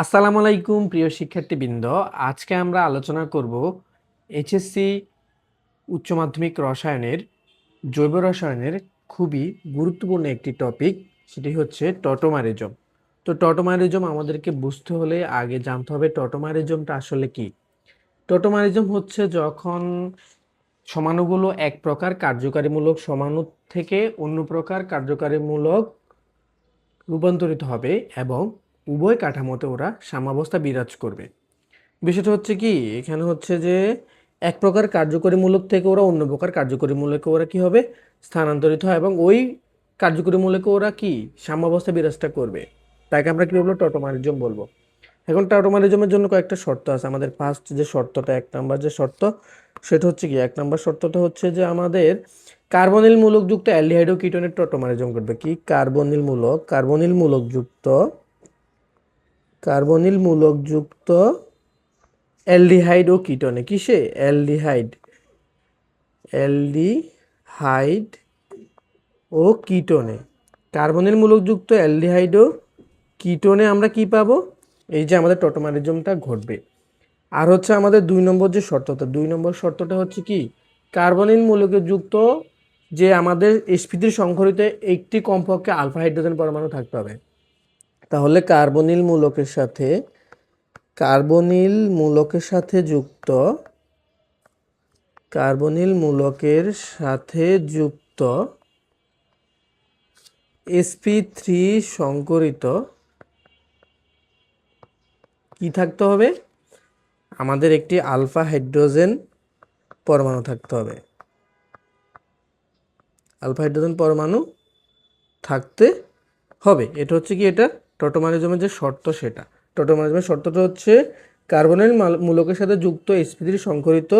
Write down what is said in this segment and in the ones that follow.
আসসালামু আলাইকুম, প্রিয় শিক্ষার্থীবৃন্দ। আজকে আমরা আলোচনা করব এইচএসসি উচ্চ মাধ্যমিক রসায়নের, জৈব রসায়নের খুবই গুরুত্বপূর্ণ একটি টপিক, সেটি হচ্ছে টটোমারিজম। তো টটোমারিজম আমাদেরকে বুঝতে হলে আগে জানতে হবে টটোমারিজমটা আসলে কি। টটোমারিজম হচ্ছে যখন সমাণুগুলো এক প্রকার কার্যকারীমূলক সমাণু থেকে অন্য প্রকার কার্যকারীমূলক রূপান্তরিত হবে এবং উভয় কাঠামোতে ওরা সাম্যাবস্থা বিরাজ করবে। বিষয়টা হচ্ছে কি, এখানে হচ্ছে যে এক প্রকার কার্যকরীমূলক থেকে ওরা অন্য প্রকার কার্যকরীমূলকে ওরা কি হবে? স্থানান্তরিত হয় এবং ওই কার্যকরীমূলকে ওরা কি? সাম্যাবস্থা বিরাজটা করবে। তাকে আমরা কি বলব? টটোমারিজম বলব। এখন টটোমারিজমের জন্য কয়েকটা শর্ত আছে। আমাদের ফার্স্ট যে শর্তটা, এক নম্বর যে শর্ত, সেটা হচ্ছে কি, এক নম্বর শর্তটা হচ্ছে যে আমাদের কার্বনিল মূলকযুক্ত অ্যালডিহাইড ও কিটোনের টটোমারিজম করবে কি? কার্বনিল মূলক কার্বনিল মূলকযুক্ত কার্বনিল মূলকযুক্ত অ্যালডিহাইড ও কিটোনে কিসে? অ্যালডিহাইড অ্যালডিহাইড ও কিটোনে। কার্বনিল মূলকযুক্ত অ্যালডিহাইড ও কিটোনে আমরা কি পাবো? এই যে আমাদের টটোমারিজমটা ঘটবে। আর হচ্ছে আমাদের দুই নম্বর যে শর্তটা, দুই নম্বর শর্তটা হচ্ছে কি? কার্বনিল মূলকে যুক্ত যে আমাদের স্ফীতির সংঘরিত একটি কমপক্ষে আলফা হাইড্রোজেন পরমাণু থাকতে হবে। তাহলে কার্বনিল মূলকের সাথে, কার্বনিল মূলকের সাথে যুক্ত, কার্বনিল মূলকের সাথে যুক্ত এসপি থ্রি সংকরিত, কি থাকতে হবে? আমাদের একটি আলফা হাইড্রোজেন পরমাণু থাকতে হবে। আলফা হাইড্রোজেন পরমাণু থাকতে হবে। এটা হচ্ছে কি এটা টটোমারিজমের যে শর্ত সেটা। টটোমারিজমের শর্তটা হচ্ছে কার্বনের মাল- মূলকের সাথে যুক্ত এসপিজির সংকরিত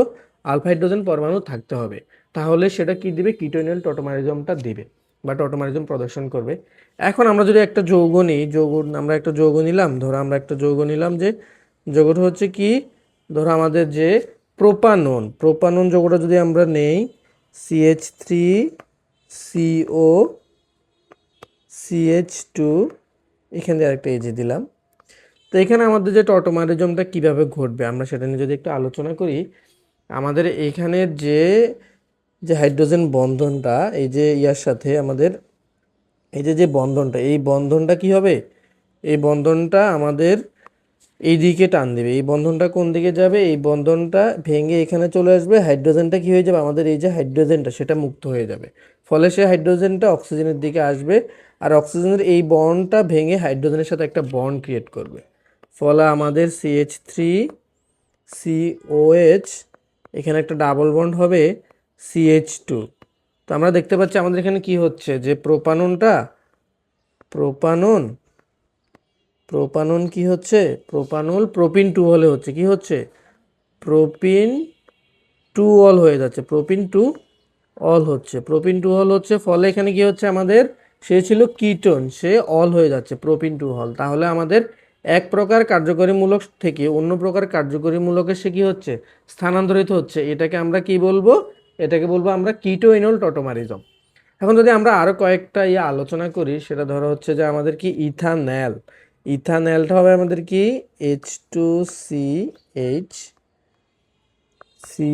আলফা হাইড্রোজেন পরমাণু থাকতে হবে। তাহলে সেটা কি দিবে? কিটোনিয়াল টটোমারিজমটা দিবে বা টটোমারিজম প্রদর্শন করবে। এখন আমরা যদি একটা যৌগ নিই, যৌগ, আমরা একটা যৌগ নিলাম, ধরো আমরা একটা যৌগ নিলাম যে, যৌগটা হচ্ছে কি? ধরো আমাদের যে প্রোপানন প্রোপানন যৌগটা যদি আমরা নেই CH three CO CH two এখান দিয়ে আরেকটা এজে দিলাম। তো এখানে আমাদের যে টটোমারিজমটা কীভাবে ঘটবে, আমরা সেটা নিয়ে যদি একটু আলোচনা করি, আমাদের এখানের যে যে হাইড্রোজেন বন্ধনটা, এই যে ইয়ার সাথে আমাদের, এই যে যে বন্ধনটা, এই বন্ধনটা কি হবে? এই বন্ধনটা আমাদের এই দিকে টান দেবে। এই বন্ধনটা কোন দিকে যাবে? এই বন্ধনটা ভেঙে এখানে চলে আসবে, হাইড্রোজেনটা কি হয়ে যাবে? আমাদের এই যে হাইড্রোজেনটা, সেটা মুক্ত হয়ে যাবে। ফলে সে হাইড্রোজেনটা অক্সিজেনের দিকে আসবে আর অক্সিজেনের এই বন্ডটা ভেঙে হাইড্রোজেনের সাথে একটা বন্ড ক্রিয়েট করবে। ফলে আমাদের সিএইচ থ্রি সিওএইচ এখানে একটা ডাবল বন্ড হবে সিএইচ টু তো আমরা দেখতে পাচ্ছি আমাদের এখানে কি হচ্ছে? যে প্রোপাননটা, প্রোপানন প্রোপানন কি হচ্ছে? প্রোপানল প্রোপিন টু হলে হচ্ছে, কি হচ্ছে? প্রোপিন টু অল হয়ে যাচ্ছে। প্রোপিন টু অল হচ্ছে। প্রোপিন টু হল হচ্ছে, ফলে এখানে কি হচ্ছে আমাদের? সে ছিল কিটোন, সে অল হয়ে যাচ্ছে প্রোপিন টু হল তাহলে আমাদের এক প্রকার কার্যকরীমূলক থেকে অন্য প্রকার কার্যকরীমূলকে সে কি হচ্ছে? স্থানান্তরিত হচ্ছে। এটাকে আমরা কি বলব? এটাকে বলব আমরা কিটোইনল টটোমারিজম। এখন যদি আমরা আরও কয়েকটা ইয়ে আলোচনা করি, সেটা ধরো হচ্ছে যে আমাদের কি ইথানল। ইথানলটা হবে আমাদের কি? H two C H C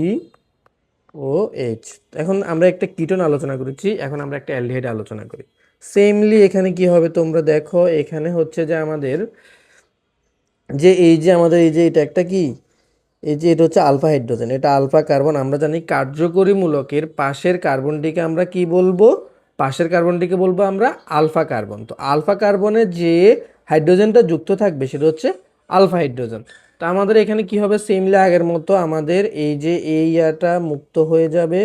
O H এখন আমরা একটা কিটোন আলোচনা করেছি, এখন আমরা একটা অ্যালডিহাইড আলোচনা করি। সেমলি এখানে কি হবে তোমরা দেখো, এখানে হচ্ছে যে আমাদের যে এই যে আমাদের এই যে এটা একটা কি? এই যে এটা হচ্ছে আলফা হাইড্রোজেন, এটা আলফা কার্বন। আমরা জানি কার্যকরী মূলকের পাশের কার্বনটিকে আমরা কি বলব? পাশের কার্বনটিকে বলব আমরা আলফা কার্বন। তো আলফা কার্বনে যে হাইড্রোজেনটা যুক্ত থাকবে সেটা হচ্ছে আলফা হাইড্রোজেন। তো আমাদের এখানে কি হবে? সেমলি আগের মতো আমাদের এই যে এই ইয়াটা মুক্ত হয়ে যাবে,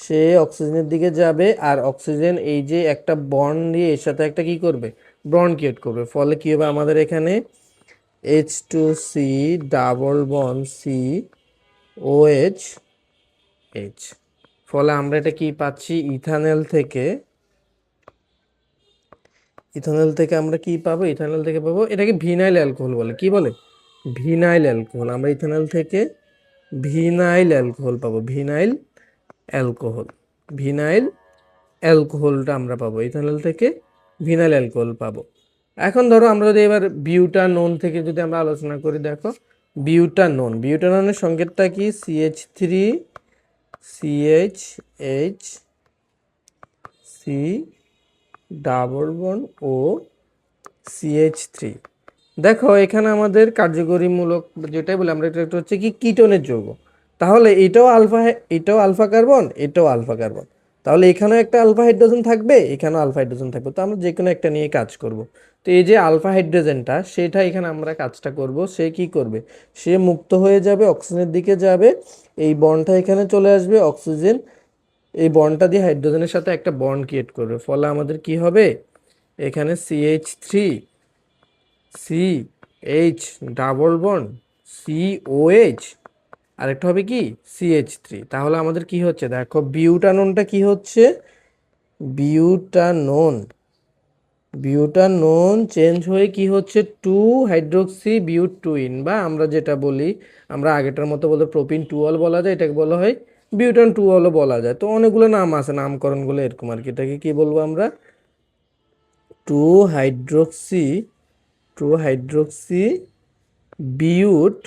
সে অক্সিজেনের দিকে যাবে আর অক্সিজেন এই যে একটা বন্ড দিয়ে এর সাথে একটা কি করবে? বন্ড ক্রিয়েট করবে। ফলে কি হবে আমাদের এখানে? H two C double bond C O H H ফলে আমরা এটা কি পাচ্ছি? ইথানল থেকে। ইথানল থেকে আমরা কি পাবো? ইথানল থেকে পাবো। এটাকে ভিনাইল অ্যালকোহল বলে। কি বলে? Vinyl alcohol. আমরা ইথানল থেকে ভিনাইল অ্যালকোহল পাবো। Vinyl alcohol. ভিনাইল অ্যালকোহলটা আমরা পাবো। ইথানল থেকে ভিনাইল অ্যালকোহল পাবো। এখন ধরো আমরা যদি এবার বিউটা নোন থেকে যদি আমরা আলোচনা করি, দেখো বিউটা নোন বিউটা নোনের সংকেতটা কি CH three CH H C double bond O CH three দেখো, এখানে আমাদের কার্যকরীমূলক যেটাই বলে আমরা, এটা হচ্ছে কি কিটোনের যৌগ। তাহলে এটাও আলফা এটাও আলফা কার্বন, এটাও আলফা কার্বন। তাহলে এখানেও একটা আলফা হাইড্রোজেন থাকবে, এখানেও আলফা হাইড্রোজেন থাকবে। তো আমরা যে কোনো একটা নিয়ে কাজ করব। তো এই যে আলফা হাইড্রোজেনটা, সেটা এখানে আমরা কাজটা করব, সে কি করবে? সে মুক্ত হয়ে যাবে, অক্সিজেনের দিকে যাবে, এই বনটা এখানে চলে আসবে, অক্সিজেন। এই বনটা দিয়ে হাইড্রোজেনের সাথে একটা বন্ড ক্রিয়েট করবে। ফলে আমাদের কি হবে? এখানে CH three C H double bond C O H আরেকটা হবে কি? সিএইচ থ্রি তাহলে আমাদের কি হচ্ছে? দেখো, বিউটাননটা কি হচ্ছে? বিউটানোন। বিউটানোন চেঞ্জ হয়ে কি হচ্ছে? টু হাইড্রোক্সি বিউট টুইন বা আমরা যেটা বলি, আমরা আগেটার মতো বলতে প্রোপিন টুয়েল বলা যায়, এটাকে বলা হয় বিউটান টুয়েলও বলা যায়। তো অনেকগুলো নাম আছে, নামকরণগুলো এরকম আর কি। এটাকে কি বলব আমরা? Two hydroxy two hydroxy but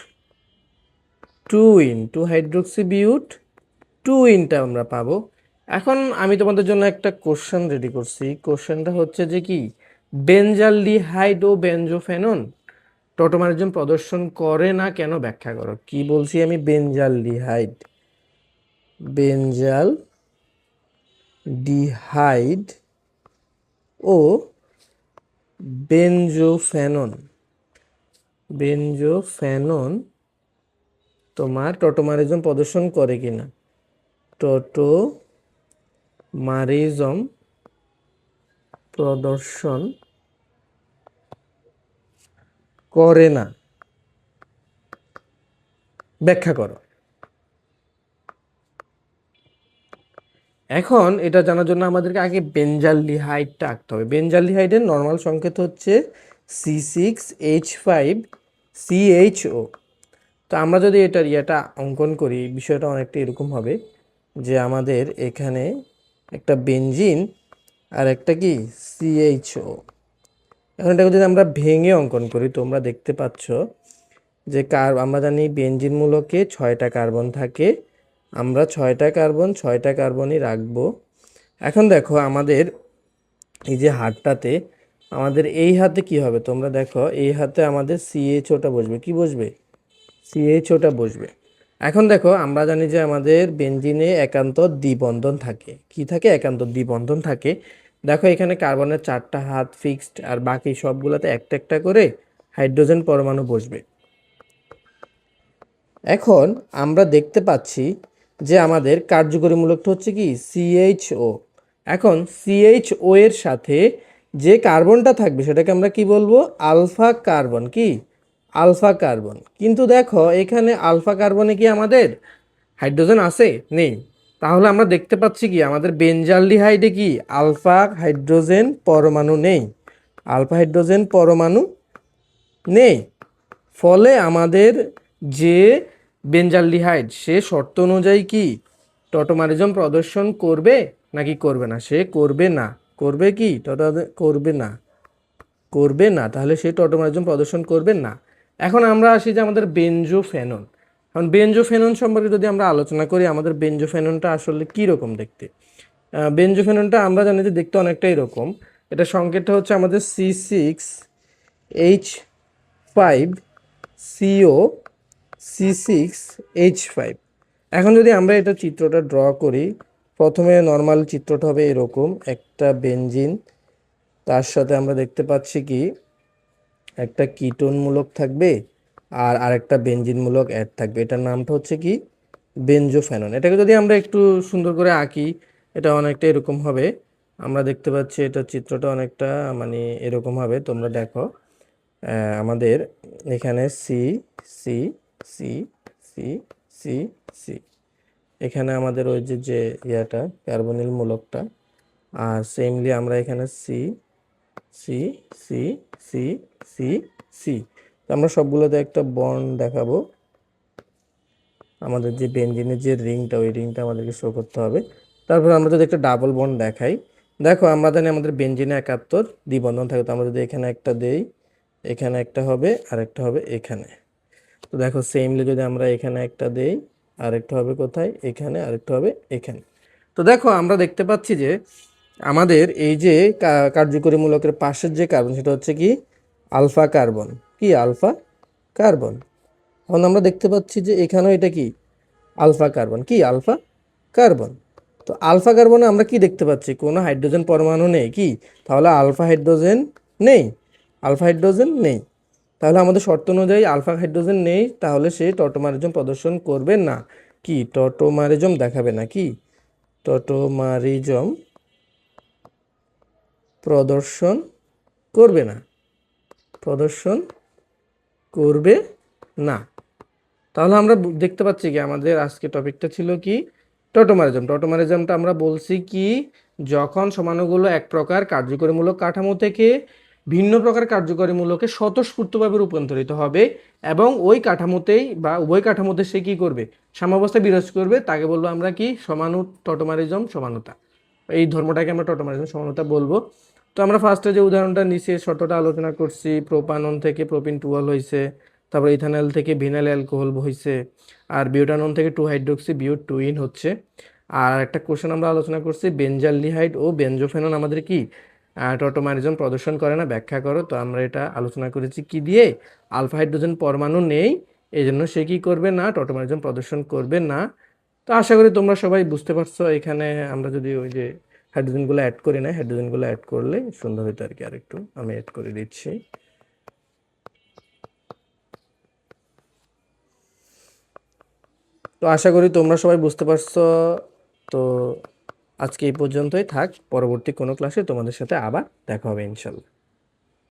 two ene two hydroxy but টুইনটা আমরা পাবো। এখন আমি তোমাদের জন্য একটা কোশ্চেন রেডি করছি। কোশ্চেনটা হচ্ছে যে কি? বেঞ্জালডিহাইড ও বেঞ্জোফেনন টোটোমারিজম প্রদর্শন করে না কেন ব্যাখ্যা করো? কি বলছি আমি? বেঞ্জালডিহাইড। বেঞ্জাল ডিহাইড ও বেঞ্জোফেনন বেঞ্জোফেনন তোমার টোটোমারিজম প্রদর্শন করে কিনা? টোটোমারিজম প্রদর্শন করে না। ব্যাখ্যা করো। এখন এটা জানার জন্য আমাদেরকে আগে বেঞ্জালডিহাইডটা আঁকতে হবে। বেঞ্জালডিহাইডের নর্মাল সংকেত হচ্ছে C six H five CHO তো আমরা যদি এটার ইয়েটা অঙ্কন করি, বিষয়টা অনেকটা এরকম হবে যে আমাদের এখানে একটা বেঞ্জিন আর একটা কি সিএইচও এখন এটাকে যদি আমরা ভেঙে অঙ্কন করি, তোমরা দেখতে পাচ্ছ যে কার আমরা জানি বেঞ্জিন মূলকে ছয়টা কার্বন থাকে। আমরা ছয়টা কার্বন, ছয়টা কার্বনই রাখব। এখন দেখো আমাদের এই যে হাতটাতে, আমাদের এই হাতে কি হবে? তোমরা দেখো, এই হাতে আমাদের সিএইচওটা বসবে। কি বসবে? সিএইচওটা বসবে। এখন দেখো, আমরা জানি যে আমাদের বেঞ্জিনে একান্ত দ্বিবন্ধন থাকে। কি থাকে? একান্ত দ্বিবন্ধন থাকে। দেখো, এখানে কার্বনের চারটা হাত ফিক্সড আর বাকি সবগুলোতে একটা একটা করে হাইড্রোজেন পরমাণু বসবে। এখন আমরা দেখতে পাচ্ছি যে আমাদের কার্যকরী মূলকটা হচ্ছে কি সিএইচও এখন সিএইচও এর সাথে যে কার্বনটা থাকবে সেটাকে আমরা কি বলব? Alpha carbon. কি? Alpha carbon. কিন্তু দেখো, এখানে আলফা কার্বনে কি আমাদের হাইড্রোজেন আছে? নেই। তাহলে আমরা দেখতে পাচ্ছি কি, আমাদের বেঞ্জালডিহাইডে কি আলফা হাইড্রোজেন পরমাণু নেই। আলফা হাইড্রোজেন পরমাণু নেই। ফলে আমাদের যে বেঞ্জালডিহাইড সে শর্ত অনুযায়ী কি? টটোমারিজম প্রদর্শন করবে নাকি করবে না? সে করবে না। করবে কি? টটো করবে না। করবে না। তাহলে সে টটোমারিজম প্রদর্শন করবে না। এখন আমরা আসি যে আমাদের বেঞ্জোফেনন এখন বেঞ্জোফেনন সম্পর্কে যদি আমরা আলোচনা করি, আমাদের বেঞ্জোফেননটা আসলে কী রকম দেখতে? বেঞ্জোফেননটা আমরা জানি যে দেখতে অনেকটা এরকম। এটা সংকেতটা হচ্ছে আমাদের C six H five CO C six H five এখন যদি আমরা এটা চিত্রটা ড্র করি, প্রথমে নর্মাল চিত্রটা হবে এরকম, একটা বেঞ্জিন তার সাথে আমরা দেখতে পাচ্ছি কি, একটা কিটোনমূলক থাকবে আর আরেকটা বেঞ্জিনমূলক অ্যাড থাকবে। এটার নামটা হচ্ছে কি বেঞ্জোফেনন এটাকে যদি আমরা একটু সুন্দর করে আঁকি, এটা অনেকটা এরকম হবে। আমরা দেখতে পাচ্ছি এটা চিত্রটা অনেকটা মানে এরকম হবে। তোমরা দেখো আমাদের এখানে C C C C C C এখানে আমাদের ওই যে যে ইয়াটা কার্বনিল মূলকটা, আর সেমলি আমরা এখানে C C C C C C তো আমরা সবগুলোতে একটা বন্ড দেখাবো। আমাদের যে বেঞ্জিনের যে রিংটা, ওই রিংটা আমাদেরকে শো করতে হবে। তারপর আমরা যদি একটা ডাবল বন্ড দেখাই, দেখো আমরা জানি আমাদের বেঞ্জিনে একাত্তর দ্বিবন্ধন থাকে, তো আমরা যদি এখানে একটা দেই, এখানে একটা হবে আর একটা হবে এখানে। তো দেখো সেমলি যদি আমরা এখানে একটা দেই, আরেকটা হবে কোথায়? এখানে, আরেকটা হবে এখানে। তো দেখো, আমরা দেখতে পাচ্ছি যে আমাদের এই যে কার্যকরী মূলকের পাশের যে কার্বন সেটা হচ্ছে কি? আলফা কার্বন কি আলফা কার্বন এখন আমরা দেখতে পাচ্ছি যে এখানেও এটা কি? আলফা কার্বন কি আলফা কার্বন তো আলফা কার্বনে আমরা কি দেখতে পাচ্ছি? কোনো হাইড্রোজেন পরমাণু নেই, কি? তাহলে আলফা হাইড্রোজেন নেই আলফা হাইড্রোজেন নেই। তাহলে আমাদের শর্ত অনুযায়ী আলফা হাইড্রোজেন নেই, তাহলে সে টটোমারিজম প্রদর্শন করবে না। কি? টটোমারিজম দেখাবে না কি? টটোমারিজম প্রদর্শন করবে না। প্রদর্শন করবে না। তাহলে আমরা দেখতে পাচ্ছি কি, আমাদের আজকে টপিকটা ছিল কি? টটোমারিজম। টটোমারিজমটা আমরা বলছি কি, যখন সমাণুগুলো এক প্রকার কার্যকরীমূলক কাঠামো থেকে ভিন্ন প্রকার কার্যকরীমূলকে স্বতঃস্ফূর্তভাবে রূপান্তরিত হবে এবং ওই কাঠামোতেই বা উভয় কাঠামোতে সে কি করবে? সাম্যাবস্থা বিরাজ করবে, তাকে বলব আমরা কি? সমানু টটোমারিজম, সমানতা। এই ধর্মটাকে আমরা টটোমারিজম, সমানতা বলব। তো আমরা ফার্স্টে যে উদাহরণটা নিচে শর্তটা আলোচনা করছি, প্রোপানন থেকে প্রোপিন টুয়েলভ হয়েছে তারপর ইথানল থেকে ভিনাইল অ্যালকোহল হয়েছে আর বিউটানন থেকে two hydroxy but two ene হচ্ছে। আর একটা কোশ্চেন আমরা আলোচনা করছি বেঞ্জালডিহাইড ও বেনজোফেনন আমাদের কি? টটোমারিজম প্রদর্শন করে না, ব্যাখ্যা করো। তো আমরা এটা আলোচনা করেছি কি দিয়ে? আলফা হাইড্রোজেন পরমাণু নেই এই জন্য সে কি করবে না টটোমারিজম প্রদর্শন করবে না। তো আশা করি তোমরা সবাই বুঝতে পারছ, এখানে আমরা যদি ওই যে হাইড্রোজেনগুলো অ্যাড করি না, হাইড্রোজেনগুলো অ্যাড করলে সুন্দর হতো আর কি আরেকটু। আমি অ্যাড করে দিচ্ছি। তো আশা করি তোমরা সবাই বুঝতে পারছ। তো আজকে এই পর্যন্তই থাক পরবর্তী কোনো ক্লাসে তোমাদের সাথে আবার দেখা হবে ইনশাল্লাহ।